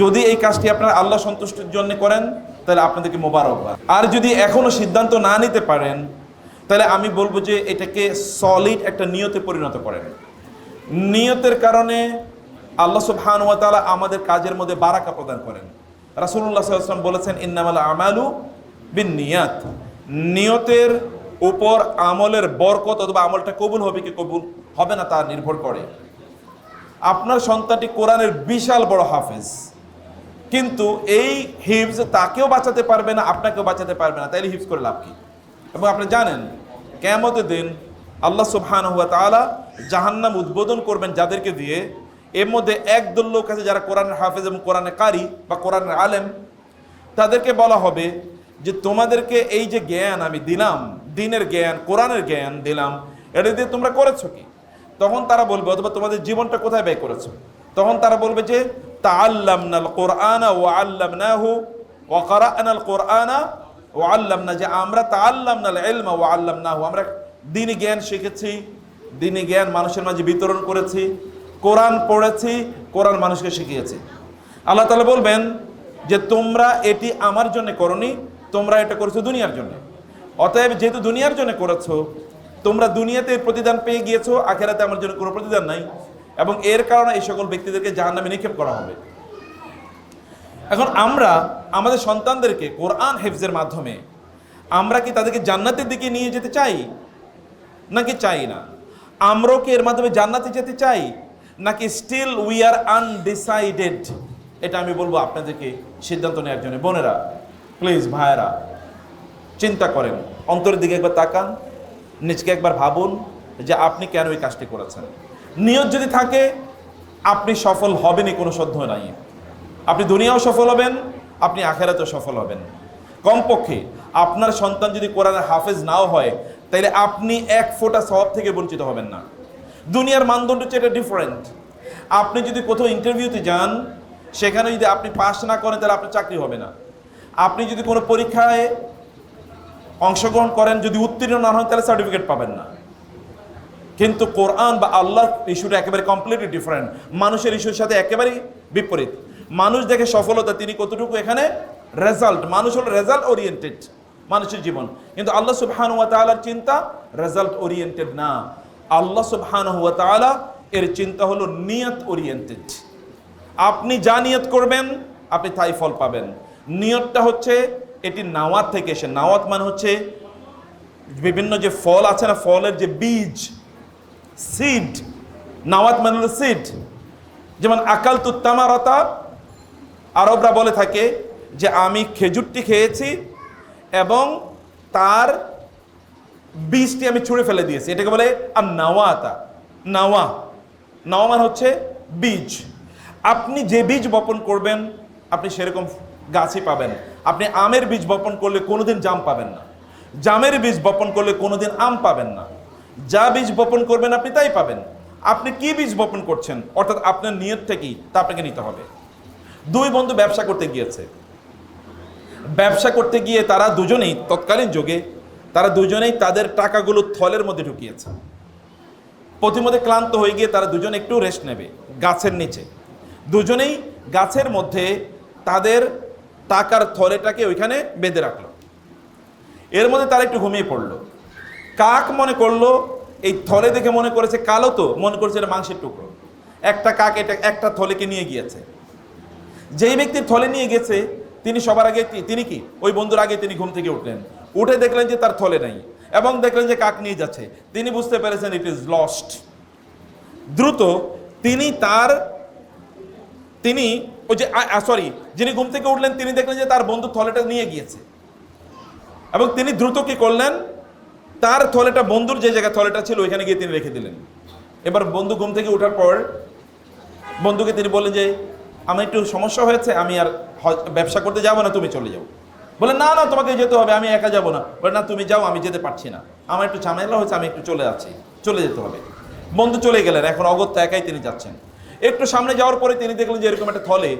যদি এই কাজটি আপনারা আল্লাহ সন্তুষ্টির জন্য করেন, তাহলে আপনাদেরকে মোবারকবাদ আর যদি এখনও সিদ্ধান্ত না নিতে পারেন, তাহলে আমি বলব যে এটাকে সলিড একটা নিয়তে পরিণত করেন। নিয়তের কারণে আল্লাহ সুবহান ওয়া আমাদের কাজের মধ্যে বারাকা প্রদান করেন। আলাইহি ওয়াসাল্লাম বলেছেন, ইন্নামাল আমালু বিন নিয়াত নিয়তের উপর আমলের বরকত অথবা আমলটা কবুল হবে কি কবুল হবে না তা নির্ভর করে। আপনার সন্তানটি কোরআনের বিশাল বড় হাফেজ। কিন্তু এই হিফজ তাকেও বাঁচাতে পারবে না, আপনাকেও বাঁচাতে পারবে না। তাইলে হিফজ করে লাভ কি? এবং আপনি জানেন কেমতের দিন আল্লাহ সুবহান হুয়া তাআলা জাহান্নাম উদ্বোধন করবেন যাদেরকে দিয়ে, এর মধ্যে একদল লোক আছে যারা কোরআনের হাফেজ এবং কোরআনের কারি বা কোরআনের আলেম। তাদেরকে বলা হবে যে, তোমাদেরকে এই যে জ্ঞান আমি দিলাম, দিনের জ্ঞান, কোরআনের জ্ঞান দিলাম, এটা দিয়ে তোমরা করেছ কি? তখন তারা বলবে, অথবা তোমাদের জীবনটা কোথায় ব্যয় করেছ? তখন তারা বলবে যে তাআল্লামনাল কোরআনা ও আল্লামনাহু ও কারানাল কোরআনা ও আল্লামনা, যে আমরা তাআল্লামনাল ইলমা ও আমরা দিনী জ্ঞান শিখেছি, দিনী জ্ঞান মানুষের মাঝে বিতরণ করেছি, কোরআন পড়েছি, কোরআন মানুষকে শিখিয়েছি। আল্লাহ তাআলা বলবেন যে তোমরা এটি আমার জন্য করনি, তোমরা এটা করেছ দুনিয়ার জন্য। অতএব যেহেতু দুনিয়ার জন্য করেছ, তোমরা দুনিয়াতে প্রতিদান পেয়ে গিয়েছো, আখেরাতে আমার জন্য কোনো প্রতিদান নাই। এবং এর কারণে এই সকল ব্যক্তিদেরকে জাহান নামে নিক্ষেপ করা হবে। এখন আমরা আমাদের সন্তানদেরকে কোরআন হেফজের মাধ্যমে আমরা কি তাদেরকে জান্নাতের দিকে নিয়ে যেতে চাই? নাকি চাই না? আমরাও কি এর মাধ্যমে জান্নাতে যেতে চাই? নাকি স্টিল উই আর আনডিসাইডেড এটা আমি বলব আপনাদেরকে সিদ্ধান্ত নেওয়ার জন্য। বোনেরা প্লিজ ভাইয়েরা, চিন্তা করেন। অন্তরের দিকে একবার তাকান, নিজকে একবার ভাবুন যে আপনি কেন এই কাজটি করেছেন? নিয়ত যদি থাকে, আপনি সফল হবেনই, কোনো সন্দেহ নাই। আপনি দুনিয়াও সফল হবেন, আপনি আখেরাতেও সফল হবেন। কমপক্ষে আপনার সন্তান যদি কোরআনের হাফেজ নাও হয় তাহলে আপনি এক ফোঁটা সব থেকে বঞ্চিত হবেন না। দুনিয়ার মানদণ্ড হচ্ছে এটা ডিফারেন্ট আপনি যদি কোথাও ইন্টারভিউতে যান, সেখানে যদি আপনি পাস না করেন, তাহলে আপনার চাকরি হবে না। আপনি যদি কোনো পরীক্ষায় অংশগ্রহণ করেন, যদি উত্তীর্ণ না হন, তাহলে সার্টিফিকেট পাবেন না। কিন্তু কোরআন বা আল্লাহর ইস্যুটা একেবারে কমপ্লিটলি ডিফারেন্ট মানুষের ইস্যুর সাথে একেবারেই বিপরীত। মানুষ দেখে সফলতা, তিনি কতটুকু এখানে রেজাল্ট মানুষ হল রেজাল্ট ওরিয়েন্টেড মানুষের জীবন। কিন্তু আল্লাহ সুবহান ওয়া তাআলার চিন্তা রেজাল্ট ওরিয়েন্টেড না। আল্লাহ সুবহান ওয়া তাআলা এর চিন্তা হলো নিয়ত ওরিয়েন্টেড আপনি যা নিয়ত করবেন, আপনি তাই ফল পাবেন। নিয়তটা হচ্ছে এটি নাওয়াত থেকে এসে। নাওয়াত মানে হচ্ছে বিভিন্ন যে ফল আছে না, ফলের যে বীজ সিড নাওয়াত মানে হলো সিড। যেমন আকাল তুত্তামারতা আরবরা বলে থাকে যে আমি খেজুরটি খেয়েছি এবং তার বীজটি আমি ছুঁড়ে ফেলে দিয়েছি। এটাকে বলে আর নাওয়াতা নাওয়া। নাওয়া মানে হচ্ছে বীজ। আপনি যে বীজ বপন করবেন, আপনি সেরকম গাছই পাবেন আপনি আমের বীজ বপন করলে কোনোদিন জাম পাবেন না। জামের বীজ বপন করলে কোনোদিন আম পাবেন না। যা বীজ বপন করবেন আপনি তাই পাবেন। আপনি কি বীজ বপন করছেন? অর্থাৎ আপনার নিয়তটা কি? তা আপনাকে নিতে হবে। দুই বন্ধু ব্যবসা করতে গিয়েছে। ব্যবসা করতে গিয়ে তারা দুজনেই তৎকালীন যুগে, তারা দুজনেই তাদের টাকাগুলো থলের মধ্যে ঢুকিয়েছে। প্রতিমধ্যে ক্লান্ত হয়ে গিয়ে তারা দুজন একটু রেস্ট নেবে, গাছের নিচে। দুজনেই গাছের মধ্যে তাদের টাকার থলেটাকে ওইখানে বেঁধে রাখল। এর মধ্যে তারা একটু ঘুমিয়ে পড়ল। কাক মনে করল, এই থলে দেখে মনে করেছে কালো তো, মনে করেছে এটা মাংসের টুকরো। একটা কাক এটা, একটা থলেকে নিয়ে গিয়েছে। যেই ব্যক্তি থলে নিয়ে গেছে, তিনি সবার আগে তিনি কি? ওই বন্ধুর আগে তিনি ঘুম থেকে উঠলেন। উঠে দেখলেন যে তার থলে নাই এবং দেখলেন যে কাক নিয়ে যাচ্ছে। তিনি বুঝতে পেরেছেন ইট ইজ লস্ট দ্রুত তিনি তার, তিনি ওই যে সরি যিনি ঘুম থেকে উঠলেন, তিনি দেখলেন যে তার বন্ধু থলেটা নিয়ে গিয়েছে। এবং তিনি দ্রুত কি করলেন? তার থলেটা, বন্ধুর যে জায়গায় থলেটা ছিল, ওইখানে গিয়ে তিনি রেখে দিলেন। এবার বন্ধু ঘুম থেকে ওঠার পর বন্ধুকে তিনি বললেন যে, আমার একটু সমস্যা হয়েছে, আমি আর ব্যবসা করতে যাব না, তুমি চলে যাও। বলে না না, তোমাকে যেতে হবে, আমি একা যাব না। বলে না, তুমি যাও, আমি যেতে পারছি না। আমার একটু ঝামেলা হয়েছে, আমি একটু চলে যাচ্ছি চলে যেতে হবে। বন্ধু চলে গেলেন, এখন অগত্যা একাই তিনি যাচ্ছেন। একটু সামনে যাওয়ার পরে তিনি দেখলেন যে এরকম একটা থলে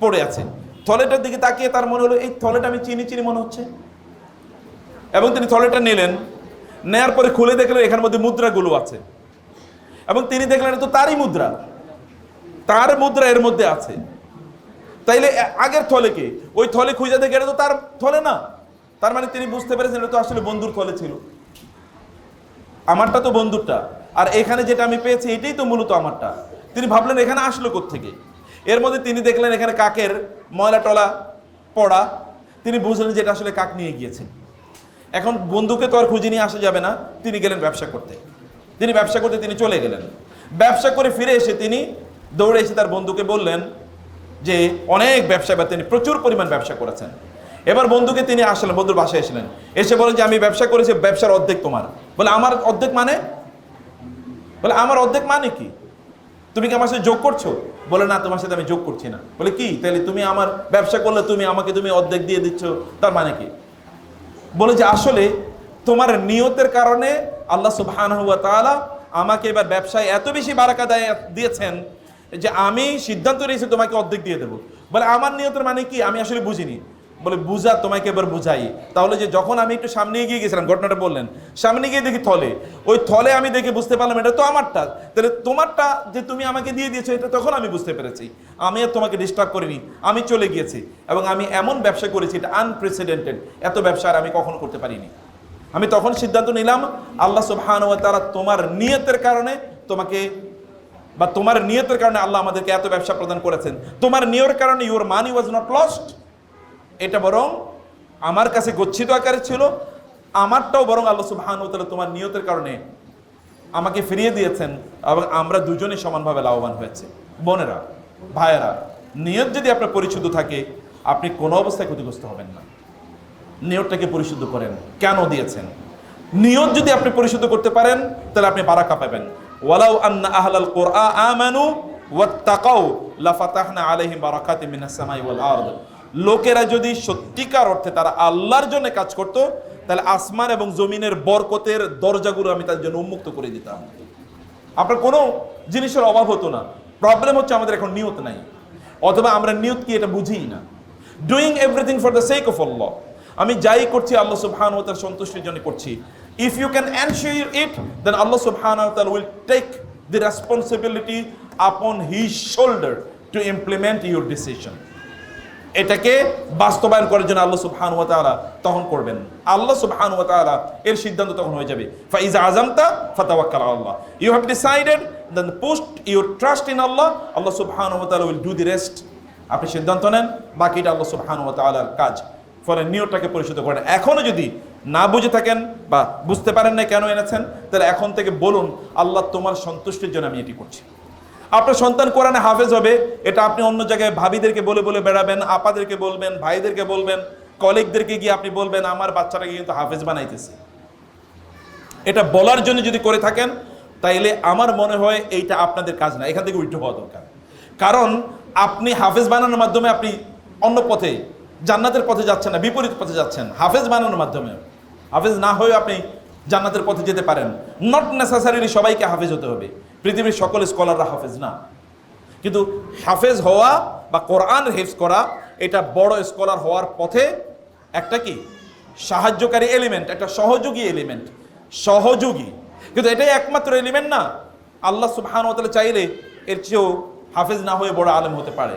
পড়ে আছে। থলেটার দিকে তাকিয়ে তার মনে হলো, এই থলেটা আমি চিনি চিনি মনে হচ্ছে? এবং তিনি থলেটা নিলেন নেয়ার পরে খুলে দেখলেন এখানের মধ্যে মুদ্রাগুলো আছে। এবং তিনি দেখলেন তো তারই মুদ্রা। তার মুদ্রা এর মধ্যে আছে। তাইলে আগের থলে কে? ওই থলে খুঁজে দেখে তো তার থলে না। তার মানে তিনি বুঝতে পেরেছেন এটা তো আসলে বন্ধুর থলে ছিল। আমারটা তো বন্ধুরটা। আর এখানে যেটা আমি পেয়েছি, এটাই তো মূলত আমারটা। তিনি ভাবলেন এখানে আসলো থেকে এর মধ্যে তিনি দেখলেন এখানে কাকের ময়লা টলা পড়া। তিনি বুঝলেন যে এটা আসলে কাক নিয়ে গিয়েছেন। এখন বন্ধুকে তো আর খুঁজে নিয়ে আসা যাবে না, তিনি গেলেন ব্যবসা করতে। তিনি ব্যবসা করতে তিনি চলে গেলেন। ব্যবসা করে ফিরে এসে তিনি দৌড়ে এসে তার বন্ধুকে বললেন যে, অনেক ব্যবসা বা তিনি প্রচুর পরিমাণ ব্যবসা করেছেন। এবার বন্ধুকে তিনি আসলেন, বন্ধুর বাসায় এসলেন এসে বলেন যে, আমি ব্যবসা করেছি, ব্যবসার অর্ধেক তোমার। বলে, আমার অর্ধেক মানে? বলে, আমার অর্ধেক মানে কি? তুমি কি আমার সাথে যোগ করছ? বলে, না, তোমার সাথে আমি যোগ করছি না। বলে, কি? তাহলে তুমি আমার ব্যবসা করলে তুমি আমাকে তুমি অর্ধেক দিয়ে দিচ্ছ, তার মানে কি? বলে যে, আসলে তোমার নিয়তের কারণে আল্লাহ সুবহান হুয়া তাআলা আমাকে এবার ব্যবসায় এত বেশি বারাকা দেয়, দিয়েছেন যে আমি সিদ্ধান্ত নিয়েছি তোমাকে অর্ধেক দিয়ে দেবো। বলে, আমার নিয়তের মানে কি? আমি আসলে বুঝিনি। বলে, বুঝা, তোমাকে এবার বুঝাই। তাহলে যে যখন আমি একটু সামনে এগিয়ে গেছিলাম, ঘটনাটা বললেন, সামনে গিয়ে দেখি থলে। ওই থলে আমি দেখে বুঝতে পারলাম, এটা তো আমারটা। তাহলে তোমারটা যে তুমি আমাকে দিয়ে দিয়েছ, এটা তখন আমি বুঝতে পেরেছি। আমি আর তোমাকে ডিস্টার্ব করিনি, আমি চলে গিয়েছি এবং আমি এমন ব্যবসা করেছি, এটা আনপ্রেসিডেন্টেড এত ব্যবসা আর আমি কখনো করতে পারিনি। আমি তখন সিদ্ধান্ত নিলাম, আল্লাহ সুবহান তাআলা তোমার নিয়তের কারণে তোমাকে বা তোমার নিয়তের কারণে আল্লাহ আমাদেরকে এত ব্যবসা প্রদান করেছেন। তোমার নিয়র কারণে your money was not lost এটা বরং আমার কাছে গচ্ছিত আকারে ছিল, আমারটাও বরং আল্লাহ সুবহানাহু ওয়া তোমার নিয়তের কারণে আমাকে ফিরিয়ে দিয়েছেন এবং আমরা দুজনেই সমানভাবে লাভবান হয়েছে। বোনেরা, ভাইয়েরা, নিয়ত যদি আপনার পরিশুদ্ধ থাকে, আপনি কোনো অবস্থায় ক্ষতিগ্রস্ত হবেন না। নিয়তটাকে পরিশুদ্ধ করেন। কেন দিয়েছেন? নিয়ত যদি আপনি পরিশুদ্ধ করতে পারেন, তাহলে আপনি বারাকা পাবেন। ওয়ালাউ আন্না আহলাল কুরআ আমানু ওয়াত্তাকাউ লাফাতাহনা আলাইহিম বারাকাতিম মিনাস সামাই ওয়াল আরদ। লোকেরা যদি সত্যিকার অর্থে তারা আল্লাহর জন্য কাজ করত, তাহলে আসমান এবং জমিনের বরকতের দরজাগুলো আমি তাদের জন্য উন্মুক্ত করে দিতাম। আপনার কোনো জিনিসের অভাব হতো না। প্রবলেম হচ্ছে আমাদের এখন নিয়ত নাই। অথবা আমরা নিয়ত কি এটা বুঝিই না। Doing everything for the sake of আল্লাহ আমি যাই করছি, আল্লাহ সুবহান ও তার সন্তুষ্টির জন্য করছি। If you can ensure it then আল্লাহ সুবহান ও তাআলা will take the responsibility upon his shoulder to implement your decision এটাকে বাস্তবায়ন করার জন্য আল্লাহ সুবহান ওয়া তাআলা তখন করবেন। আল্লাহ সুবহান ওয়া তাআলা এর সিদ্ধান্ত তখন হয়ে যাবে। ফাইজা আযামতা ফাতাওয়াক্কাল আল্লাহ। You have decided then post your trust in আল্লাহ। আল্লাহ সুবহান ওয়া তাআলা উইল ডু দি রেস্ট আপনি সিদ্ধান্ত নেন, বাকিটা আল্লাহ সুবহান ওয়া তাআলার কাজ। ফলে নিয়তটাকে পরিশুদ্ধ করেন। এখনও যদি না বুঝে থাকেন বা বুঝতে পারেন না কেন এনেছেন, তাহলে এখন থেকে বলুন, আল্লাহ তোমার সন্তুষ্টির জন্য আমি এটি করছি। আপনার সন্তান কোরআনে হাফেজ হবে, এটা আপনি অন্য জায়গায় ভাবিদেরকে বলে বলে বেড়াবেন, আপাদেরকে বলবেন, ভাইদেরকে বলবেন, কলিগদেরকে গিয়ে আপনি বলবেন, আমার বাচ্চাটাকে কিন্তু হাফেজ বানাইতেছে। এটা বলার জন্য যদি করে থাকেন, তাইলে আমার মনে হয় এইটা আপনাদের কাজ না, এখান থেকে উল্টো হওয়া দরকার। কারণ আপনি হাফেজ বানানোর মাধ্যমে আপনি অন্য পথে, জান্নাতের পথে যাচ্ছেন না, বিপরীত পথে যাচ্ছেন, হাফেজ বানানোর মাধ্যমে। হাফেজ না হয়েও আপনি জান্নাতের পথে যেতে পারেন। নট নেসেসারিলি সবাইকে হাফেজ হতে হবে। পৃথিবীর সকল স্কলাররা হাফেজ, না। কিন্তু হাফেজ হওয়া বা কোরআন হেফজ করা, এটা বড় স্কলার হওয়ার পথে একটা কি? সাহায্যকারী এলিমেন্ট একটা সহযোগী এলিমেন্ট সহযোগী। কিন্তু এটাই একমাত্র এলিমেন্ট না। আল্লাহ সুবহান চাইলে এর চেয়েও হাফেজ না হয়ে বড় আলেম হতে পারে।